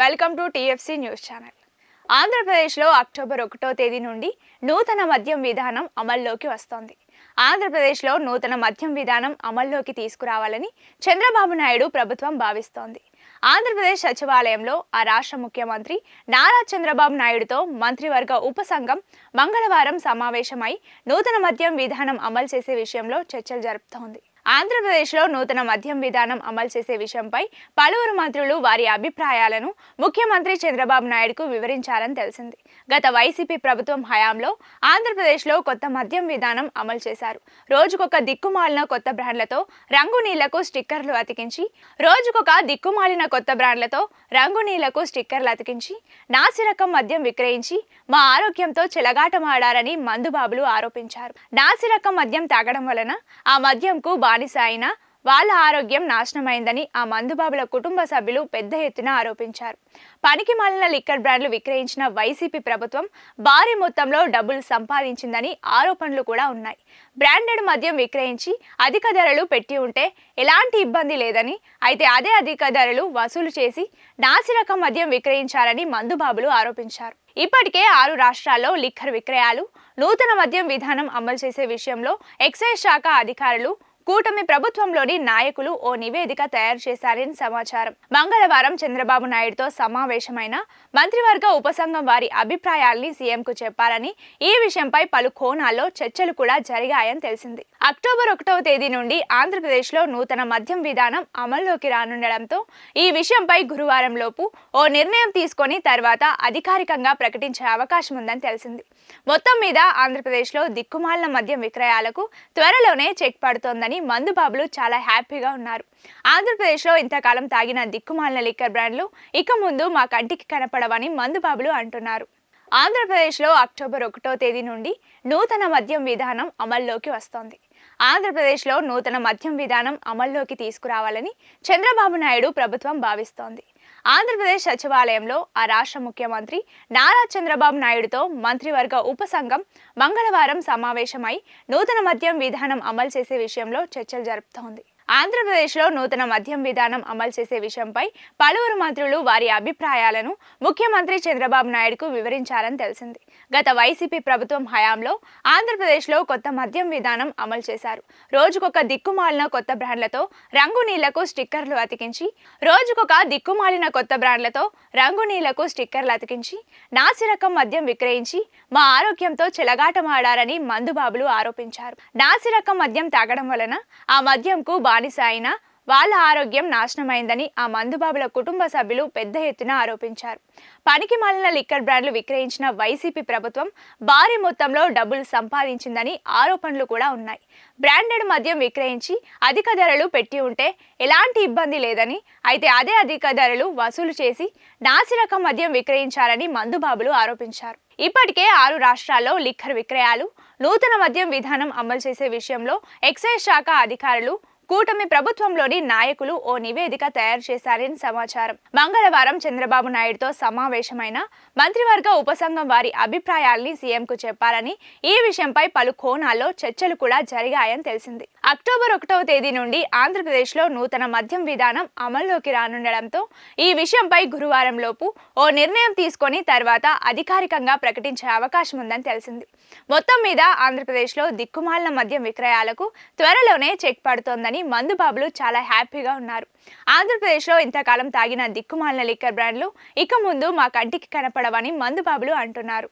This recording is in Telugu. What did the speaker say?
Welcome to T F C news channel. ఆంధ్రప్రదేశ్లో అక్టోబర్ ఒకటో తేదీ నుండి నూతన మద్యం విధానం అమల్లోకి వస్తోంది. ఆంధ్రప్రదేశ్లో నూతన మద్యం విధానం అమల్లోకి తీసుకురావాలని చంద్రబాబు నాయుడు ప్రభుత్వం భావిస్తోంది. ఆంధ్రప్రదేశ్ సచివాలయంలో ఆ రాష్ట్ర ముఖ్యమంత్రి నారా చంద్రబాబు నాయుడుతో మంత్రివర్గ ఉపసంఘం మంగళవారం సమావేశమై నూతన మద్యం విధానం అమలు చేసే విషయంలో చర్చలు జరుపుతోంది. ఆంధ్రప్రదేశ్లో నూతన మద్యం విధానం అమలు చేసే విషయంపై పలువురు మంత్రులు వారి అభిప్రాయాలను ముఖ్యమంత్రి చంద్రబాబు నాయుడుకు వివరించారని తెలిసింది. గత వైసీపీ ప్రభుత్వం హయాంలో ఆంధ్రప్రదేశ్లో కొత్త మద్యం విధానం అమలు చేశారు. రోజుకొక దిక్కుమాలిన కొత్త బ్రాండ్లతో రంగు నీళ్ళకు స్టిక్కర్లు అతికించి రోజుకొక దిక్కుమాలిన కొత్త బ్రాండ్లతో రంగు నీళ్ళకు స్టిక్కర్లు అతికించి నాసిరకం మద్యం విక్రయించి మా ఆరోగ్యంతో చెలగాటమాడారని మందుబాబులు ఆరోపించారు. నాసిరకం మద్యం తాగడం వలన ఆ మద్యంకు బానిస అయిన వాళ్ళ ఆరోగ్యం నాశనమైందని ఆ మందుబాబుల కుటుంబ సభ్యులు పెద్ద ఎత్తున ఆరోపించారు. పనికి మాలిన లిక్కర్ బ్రాండ్లు విక్రయించిన వైసీపీ ప్రభుత్వం భారీ మొత్తంలో డబ్బులు సంపాదించిందని ఆరోపణలు కూడా ఉన్నాయి. బ్రాండెడ్ మద్యం విక్రయించి అధిక ధరలు పెట్టి ఉంటే ఎలాంటి ఇబ్బంది లేదని అయితే అదే అధిక ధరలు వసూలు చేసి నాసిరకం మద్యం విక్రయించారని మందుబాబులు ఆరోపించారు. ఇప్పటికే ఆరు రాష్ట్రాల్లో లిక్కర్ విక్రయాలు నూతన మద్యం విధానం అమలు చేసే విషయంలో ఎక్సైజ్ శాఖ అధికారులు కూటమి ప్రభుత్వంలోని నాయకులు ఓ నివేదిక తయారు చేశారని సమాచారం. మంగళవారం చంద్రబాబు నాయుడుతో సమావేశమైన మంత్రివర్గ ఉపసంఘం వారి అభిప్రాయాల్ని సీఎంకు చెప్పారని ఈ విషయంపై పలు కోణాల్లో చర్చలు కూడా జరిగాయని తెలిసింది. అక్టోబర్ ఒకటవ తేదీ నుండి ఆంధ్రప్రదేశ్లో నూతన మద్యం విధానం అమల్లోకి రానుండడంతో ఈ విషయంపై గురువారం లోపు ఓ నిర్ణయం తీసుకొని తర్వాత అధికారికంగా ప్రకటించే అవకాశం ఉందని తెలిసింది. మొత్తం మీద ఆంధ్రప్రదేశ్లో దిక్కుమాలిన మద్యం విక్రయాలకు త్వరలోనే చెక్ పడుతోందని మందుబాబులు చాలా హ్యాపీగా ఉన్నారు. ఆంధ్రప్రదేశ్లో ఇంతకాలం తాగిన దిక్కుమాలిన లిక్కర్ బ్రాండ్లు ఇక ముందు మా కంటికి కనపడవని మందుబాబులు అంటున్నారు. ఆంధ్రప్రదేశ్లో అక్టోబర్ ఒకటో తేదీ నుండి నూతన మద్యం విధానం అమల్లోకి వస్తోంది. ఆంధ్రప్రదేశ్లో నూతన మద్యం విధానం అమల్లోకి తీసుకురావాలని చంద్రబాబు నాయుడు ప్రభుత్వం భావిస్తోంది. ఆంధ్రప్రదేశ్ సచివాలయంలో ఆ రాష్ట్ర ముఖ్యమంత్రి నారా చంద్రబాబు నాయుడుతో మంత్రివర్గ ఉపసంఘం మంగళవారం సమావేశమై నూతన మద్యం విధానం అమలు చేసే విషయంలో చర్చలు జరుపుతోంది. ఆంధ్రప్రదేశ్లో నూతన మద్యం విధానం అమలు చేసే విషయంపై పలువురు మంత్రులు వారి అభిప్రాయాలను ముఖ్యమంత్రి చంద్రబాబు నాయుడుకు వివరించారని తెలిసింది. గత వైసీపీ ప్రభుత్వం హయాంలో ఆంధ్రప్రదేశ్లో కొత్త మద్యం విధానం అమలు చేశారు. రోజుకొక దిక్కుమాలిన కొత్త బ్రాండ్లతో రంగు నీళ్ళకు స్టిక్కర్లు అతికించి రోజుకొక దిక్కుమాలిన కొత్త బ్రాండ్లతో రంగు నీళ్ళకు స్టిక్కర్లు అతికించి నాసిరకం మద్యం విక్రయించి మా ఆరోగ్యంతో చెలగాటమాడారని మందుబాబులు ఆరోపించారు. నాసిరకం మద్యం తాగడం వలన ఆ మద్యంకు బాణ అయిన వాళ్ళ ఆరోగ్యం నాశనమైందని ఆ మందుబాబుల కుటుంబ సభ్యులు పెద్ద ఎత్తున ఆరోపించారు. పనికి మాలిన లిక్కర్ బ్రాండ్లు విక్రయించిన వైసీపీ ప్రభుత్వం భారీ మొత్తంలో డబ్బులు సంపాదించిందని ఆరోపణలు కూడా ఉన్నాయి. బ్రాండెడ్ మద్యం విక్రయించి అధిక ధరలు పెట్టి ఉంటే ఎలాంటి ఇబ్బంది లేదని అయితే అదే అధిక ధరలు వసూలు చేసి నాసిరకం మద్యం విక్రయించారని మందుబాబులు ఆరోపించారు. ఇప్పటికే ఆరు రాష్ట్రాల్లో లిక్కర్ విక్రయాలు నూతన మద్యం విధానం అమలు చేసే విషయంలో ఎక్సైజ్ శాఖ అధికారులు కూటమి ప్రభుత్వంలోని నాయకులు ఓ నివేదిక తయారు చేశారని సమాచారం. మంగళవారం చంద్రబాబు నాయుడుతో సమావేశమైన మంత్రివర్గ ఉపసంఘం వారి అభిప్రాయాల్ని సీఎంకు చెప్పారని ఈ విషయంపై పలు కోణాల్లో చర్చలు కూడా జరిగాయని తెలిసింది. అక్టోబర్ ఒకటవ తేదీ నుండి ఆంధ్రప్రదేశ్లో నూతన మద్యం విధానం అమల్లోకి రానుండడంతో ఈ విషయంపై గురువారం లోపు ఓ నిర్ణయం తీసుకొని తర్వాత అధికారికంగా ప్రకటించే అవకాశం ఉందని తెలిసింది. మొత్తం మీద ఆంధ్రప్రదేశ్లో దిక్కుమాలిన మద్యం విక్రయాలకు త్వరలోనే చెక్ పడుతోందని మందు బాబులు చాలా హ్యాపీగా ఉన్నారు. ఆంధ్రప్రదేశ్లో ఇంతకాలం తాగిన దిక్కుమాలిన లిక్కర్ బ్రాండ్లు ఇక ముందు మా కంటికి కనపడవని మందు బాబులు అంటున్నారు.